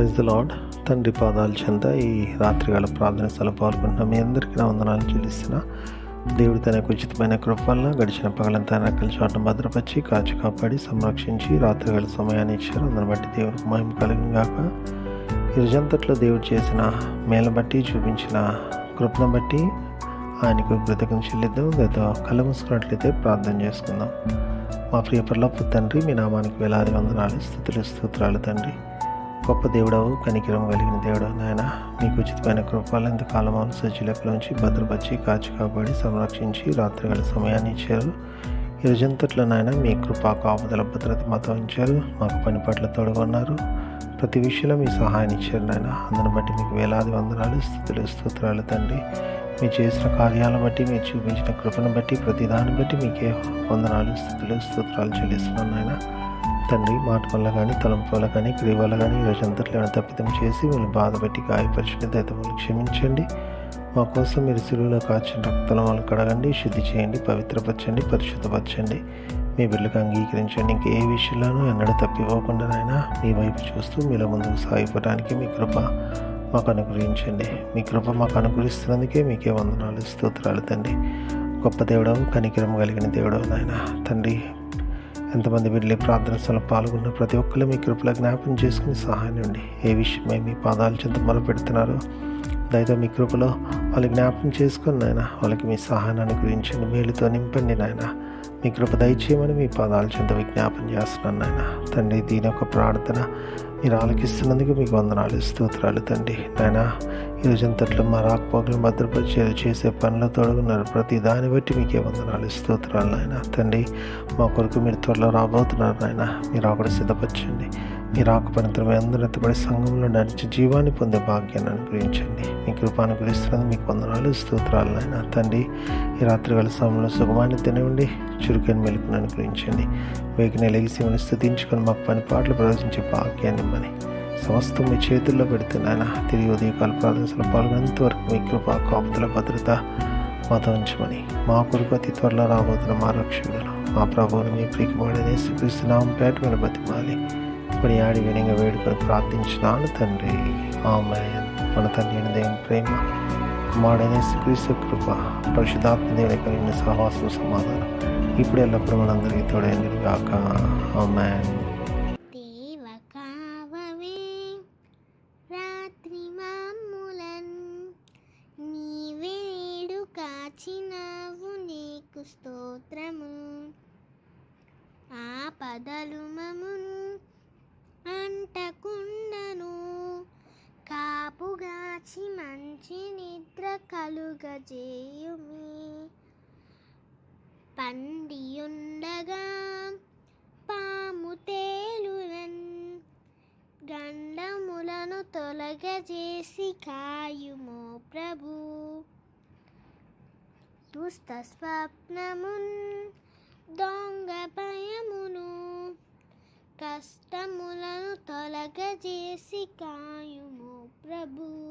Praise the lord తండ్రి పాదాల చెంత ఈ రాత్రికాల ప్రార్థన స్థలం పాల్గొంటున్న. మీ అందరికీ నా వందనాలు చెల్లిస్తున్న. దేవుడు తన యొక్క ఉచితమైన కృప వల్ల గడిచిన పగలంతా రెక్కల చోటను భద్రపరిచి కాచి కాపాడి సంరక్షించి రాత్రికాల సమయాన్ని ఇచ్చారు. అందుని బట్టి దేవుడికి మహిమ కలిగిన గాక. ఇరుజంతట్లో దేవుడు చేసిన మేలు బట్టి చూపించిన కృపను బట్టి ఆయనకు కృతజ్ఞత చెల్లిద్దాం. గత కళ్ళు మూసుకున్నట్లయితే ప్రార్థన చేసుకుందాం. మా ప్రియ పర్లపు తండ్రి మీ నామానికి వేలాది వందనాలు స్థుతులు స్తోత్రాలు తండ్రి. గొప్ప దేవుడవు కనికిరం కలిగిన దేవుడు నాయన. మీకు ఉచితమైన కృపాలు ఎంతకాలం సజ్జులెక్కలోంచి భద్రపరిచి కాచి కాపాడి సంరక్షించి రాత్రిగల సమయాన్ని ఇచ్చారు. ఈ రోజంతట్లో నాయన మీ కృపా కాపుదల భద్రత మాతో ఉంచారు. మాకు పని పట్ల తోడుగొన్నారు ప్రతి విషయంలో మీ సహాయాన్ని ఇచ్చారు నాయన. అందుని బట్టి మీకు వేలాది వందనాలు స్థుతులు స్తోత్రాలు తండ్రి. మీరు చేసిన కార్యాలను బట్టి మీరు చూపించిన కృపను బట్టి ప్రతి దాన్ని బట్టి మీకే వందనాలు స్థుతులు స్తోత్రాలు చెల్లిస్తున్నాను నాయన. తండ్రి మాట వల్ల కానీ తలంపు వల్ల కానీ క్రియ వల్ల కానీ ఈరోజు తప్పితం ఏమైనా తప్పిదం చేసి మిమ్మల్ని బాధపెట్టి గాయపరిచిన దైతములు క్షమించండి. మా కోసం మీరు సిలువలో కాచిన రక్తం వల్ల కడగండి శుద్ధి చేయండి పవిత్రపరచండి పరిశుద్ధపరచండి. మీ బిడ్డలకు అంగీకరించండి. ఇంక ఏ విషయంలోనూ ఎన్నడూ తప్పిపోకుండా నాయన మీ వైపు చూస్తూ మీలో ముందుకు సాగిపోవడానికి మీ కృప మాకు అనుగ్రహించండి. మీ కృప మాకు అనుగ్రహిస్తున్నందుకే మీకే వందనాలు స్తోత్రాలు తండ్రి. గొప్ప దేవుడవు కనికరం కలిగిన దేవుడవు నాయన. తండ్రి ఎంతమంది వెళ్ళి ప్రార్థన స్థలం పాల్గొన్న ప్రతి ఒక్కరు మీ కృపలో జ్ఞాపకం చేసుకుని సహాయం ఏ విషయమై మీ పాదాల చెంత మొదలుపెడుతున్నారో దయతో మీ కృపలో వాళ్ళు జ్ఞాపకం చేసుకుని నాయన వాళ్ళకి మీ సహాయాన్ని గురించి మేలుతో నింపండి నాయన. మీ కృప దయచేయమని మీ పాదాల చెంత విజ్ఞాపన చేస్తున్నాను నాయన. తండ్రి దీని యొక్క ప్రార్థన మీరు ఆలకిస్తున్నందుకు మీకు వందనాలు స్తోత్రాలు తండ్రి. నాయన ఈ రోజంతట్లో మా రాకపోకలు భద్రపరిచేలు చేసే పనులు తొడుగున్నారు. ప్రతి దాన్ని బట్టి మీకే వందనాలు స్తోత్రాలు నాయన. తండ్రి మా కొరకు మీరు త్వరలో రాబోతున్నారు నాయన. మీరు అక్కడ సిద్ధపరచండి. మీరు ఆకుపనితో అందరూ ఎత్తబడి సంఘంలో నడిచి జీవాన్ని పొందే భాగ్యాన్ని అనుగ్రహించండి. మీ కృప అనుగ్రహిస్తున్నందుకు మీకు వందనాలు స్తోత్రాలు నాయన తండ్రి ఈ రాత్రి వేళ సమయంలో సుఖమాన్ని తినివ్వండి చురుకైన మెలుపుని అనుగ్రహించండి. వేగిన లెగిసి స్థుతించుకొని మాకు పని పాటలు ప్రదర్శించే భాగ్యాన్ని ఇమ్మని సమస్తం మీ చేతుల్లో పెడితే నాయన తిరిగి ఉదయకాల ప్రార్థనలో పాల్గొనేంత వరకు మీ కృప కాపుతుల భద్రత మాతో ఉంచమని మా కొరకు అతి త్వరలో రాబోతున్న మా రక్షకులను మా ప్రభువుని మీ ప్రియకుమారుడనే శ్రీకృష్ణనామం పేట మీద బతిమాలి ఇప్పుడు ఆడి వినంగా వేడుకొని ప్రార్థించినాను తండ్రి. ఆమె మన తండ్రి అయిన దేవుని ప్రేమ కుమారుడైన శ్రీకృష్ణ కృప పరిశుధాత్మ దేవుని కలిగిన సహవాసం సమాధానం ఇప్పుడు ఎల్లప్పుడూ మనందరికీ తోడైంది కాక ఆమె కాచినావు నీకు స్తోత్రము. ఆ పదలు మమును కలుగజేయుమి. పండియుండగా పాము తేలునన్ గండములను తొలగజేసి కాయుమో ప్రభు. దుస్త స్వప్నమున్ దొంగ భయమును కష్టములను తొలగజేసి కాయుమో ప్రభు.